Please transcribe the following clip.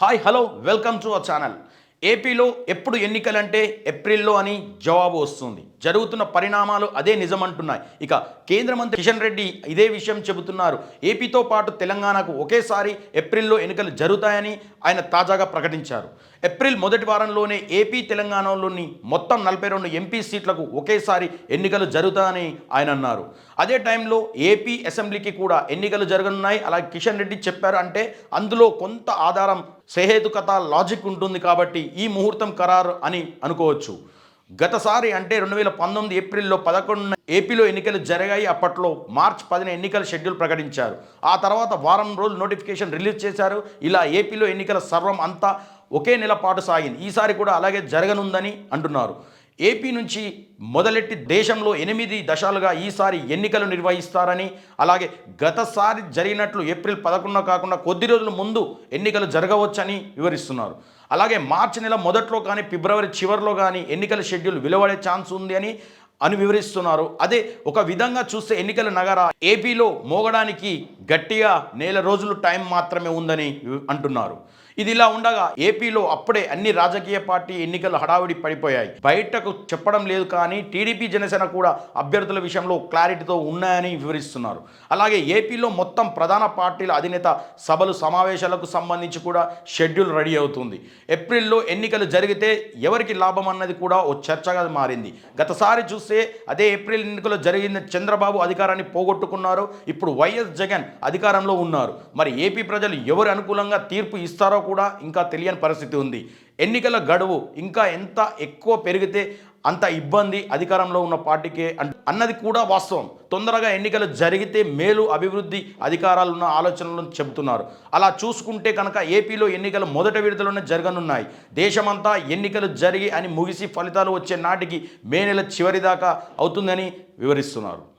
Hi hello welcome to our channel. ఏపీలో ఎప్పుడు ఎన్నికలంటే ఏప్రిల్లో అని జవాబు వస్తుంది. జరుగుతున్న పరిణామాలు అదే నిజమంటున్నాయి. ఇక కేంద్ర మంత్రి కిషన్ రెడ్డి ఇదే విషయం చెబుతున్నారు. ఏపీతో పాటు తెలంగాణకు ఒకేసారి ఏప్రిల్లో ఎన్నికలు జరుగుతాయని ఆయన తాజాగా ప్రకటించారు. ఏప్రిల్ మొదటి వారంలోనే ఏపీ తెలంగాణలోని మొత్తం నలభై రెండు ఎంపీ సీట్లకు ఒకేసారి ఎన్నికలు జరుగుతాయని ఆయన అన్నారు. అదే టైంలో ఏపీ అసెంబ్లీకి కూడా ఎన్నికలు జరగనున్నాయి. అలాగే కిషన్ రెడ్డి చెప్పారు అంటే అందులో కొంత ఆధారం సహేతుకత లాజిక్ ఉంటుంది కాబట్టి ఈ ముహూర్తం ఖరారు అని అనుకోవచ్చు. గతసారి అంటే రెండు వేల పంతొమ్మిది ఏప్రిల్లో పదకొండున ఏపీలో ఎన్నికలు జరిగాయి. అప్పట్లో మార్చ్ పదిన ఎన్నికల షెడ్యూల్ ప్రకటించారు. ఆ తర్వాత వారం రోజులు నోటిఫికేషన్ రిలీజ్ చేశారు. ఇలా ఏపీలో ఎన్నికల సర్వం అంతా ఒకే నెల పాటు సాగింది. ఈసారి కూడా అలాగే జరగనుందని అంటున్నారు. ఏపీ నుంచి మొదలెట్టి దేశంలో ఎనిమిది దశలుగా ఈసారి ఎన్నికలు నిర్వహిస్తారని అలాగే గతసారి జరిగినట్లు ఏప్రిల్ పదకొండున కాకుండా కొద్ది రోజుల ముందు ఎన్నికలు జరగవచ్చని వివరిస్తున్నారు. అలాగే మార్చి నెల మొదట్లో కానీ ఫిబ్రవరి చివరిలో కానీ ఎన్నికల షెడ్యూల్ వెలువడే ఛాన్స్ ఉంది అని అని వివరిస్తున్నారు. అదే ఒక విధంగా చూస్తే ఎన్నికల నగర ఏపీలో మోగడానికి గట్టిగా నెల రోజులు టైం మాత్రమే ఉందని అంటున్నారు. ఇది ఇలా ఉండగా ఏపీలో అప్పుడే అన్ని రాజకీయ పార్టీ ఎన్నికలు హడావిడి పడిపోయాయి. బయటకు చెప్పడం లేదు కానీ టీడీపీ జనసేన కూడా అభ్యర్థుల విషయంలో క్లారిటీతో ఉన్నాయని వివరిస్తున్నారు. అలాగే ఏపీలో మొత్తం ప్రధాన పార్టీల అధినేత సభలు సమావేశాలకు సంబంధించి కూడా షెడ్యూల్ రెడీ అవుతుంది. ఏప్రిల్లో ఎన్నికలు జరిగితే ఎవరికి లాభం అన్నది కూడా ఓ చర్చగా మారింది. గతసారి చూస్తే అదే ఏప్రిల్ ఎన్నికలు జరిగిన చంద్రబాబు అధికారాన్ని పోగొట్టుకున్నారు. ఇప్పుడు వైఎస్ జగన్ అధికారంలో ఉన్నారు. మరి ఏపీ ప్రజలు ఎవరు అనుకూలంగా తీర్పు ఇస్తారో కూడా ఇంకా తెలియని పరిస్థితి ఉంది. ఎన్నికల గడువు ఇంకా ఎంత ఎక్కువ పెరిగితే అంత ఇబ్బంది అధికారంలో ఉన్న పార్టీకే అన్- అన్నది కూడా వాస్తవం. తొందరగా ఎన్నికలు జరిగితే మేలు అభివృద్ధి అధికారాలు ఉన్న ఆలోచనలను చెబుతున్నారు. అలా చూసుకుంటే కనుక ఏపీలో ఎన్నికలు మొదటి విడతలోనే జరగనున్నాయి. దేశమంతా ఎన్నికలు జరిగి అని ముగిసి ఫలితాలు వచ్చే నాటికి మే నెల చివరి దాకా అవుతుందని వివరిస్తున్నారు.